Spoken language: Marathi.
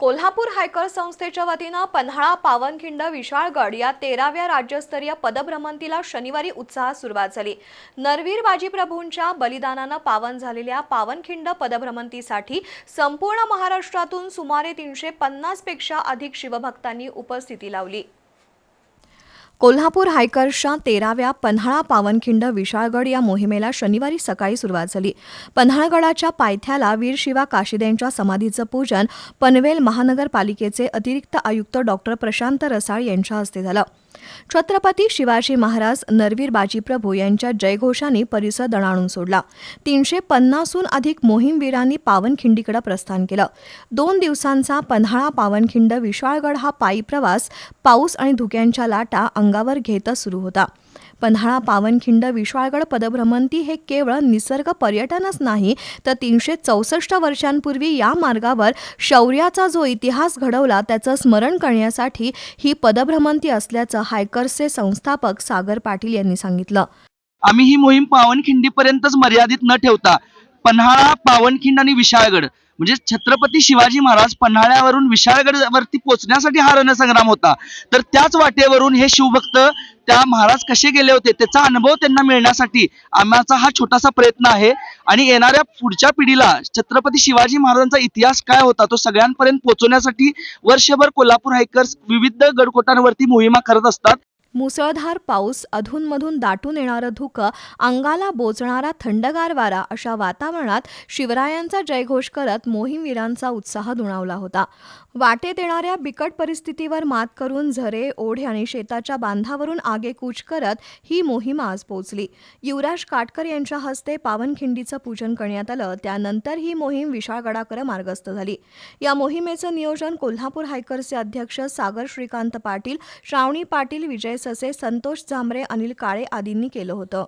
कोल्हापूर हायकर संस्थेच्या वतीनं पन्हाळा पावनखिंड विशाळगड या तेराव्या राज्यस्तरीय पदभ्रमंतीला शनिवारी उत्साहात सुरुवात झाली. नरवीर बाजीप्रभूंच्या बलिदानानं पावन झालेल्या पावनखिंड पदभ्रमंतीसाठी संपूर्ण महाराष्ट्रातून सुमारे तीनशे पन्नासपेक्षा अधिक शिवभक्तांनी उपस्थिती लावली. कोल्हापूर हायकर्सच्या तेराव्या पन्हाळा पावनखिंड विशाळगड या मोहिमेला शनिवारी सकाळी सुरुवात झाली. पन्हाळगडाच्या पायथ्याला वीर शिवा काशिदेंच्या समाधीचं पूजन पनवेल महानगरपालिकेचे अतिरिक्त आयुक्त डॉक्टर प्रशांत रसाळ यांच्या हस्ते झालं. छत्रपती शिवाजी महाराज नरवीर बाजीप्रभू यांच्या जयघोषाने परिसर दणाणून सोडला. तीनशे पन्नासहून अधिक मोहीमवीरांनी पावनखिंडीकडे प्रस्थान केलं. दोन दिवसांचा पन्हाळा पावनखिंड विशाळगड हा पायी प्रवास पाऊस आणि धुक्यांच्या लाटा अंगावर घेतच सुरू होता. पन्हाळा पावनखिंड विशाळगड पदभ्रमंती हे केवळ निसर्ग पर्यटनच नाही तर तीनशे चौसष्ट वर्षांपूर्वी या मार्गावर शौर्याचा जो इतिहास घडवला त्याचं स्मरण करण्यासाठी ही पदभ्रमंती असल्याचं हायकर्सचे संस्थापक सागर पाटील यांनी सांगितलं. आम्ही ही मोहीम पावनखिंडीपर्यंतच मर्यादित न ठेवता पन्हाळा पावनखिंड आणि विशाळगड म्हणजे छत्रपती शिवाजी महाराज पन्हाळ्यावरून विशाळगड वरती पोहोचण्यासाठी हा रणसंग्राम होता. तर त्याच वाटेवरून हे शिवभक्त त्या महाराज कसे गेले होते त्याचा अनुभव त्यांना मिळण्यासाठी आम्हाचा हा छोटासा प्रयत्न आहे. आणि येणाऱ्या पुढच्या पिढीला छत्रपती शिवाजी महाराजांचा इतिहास काय होता तो सगळ्यांपर्यंत पोहोचवण्यासाठी वर्षभर कोल्हापूर हायकर्स विविध गडकोटांवरती मोहिमा करत असतात. मुसळधार पाऊस अधूनमधून दाटून येणारं धुकं अंगाला बोचणारा थंडगार वारा अशा वातावरणात शिवरायांचा जयघोष करत मोहिमवीरांचा उत्साह दुणावला होता. वाटेत येणाऱ्या बिकट परिस्थितीवर मात करून झरे ओढे आणि शेताच्या बांधावरून आगेकूच करत ही मोहीम आज पोहोचली. युवराज काटकर यांच्या हस्ते पावनखिंडीचं पूजन करण्यात आलं. त्यानंतर ही मोहीम विशाळगडाकडे मार्गस्थ झाली. या मोहिमेचं नियोजन कोल्हापूर हायकर्सचे अध्यक्ष सागर श्रीकांत पाटील श्रावणी पाटील विजय ससे संतोष झांबरे अनिल काळे आदींनी केलं होतं.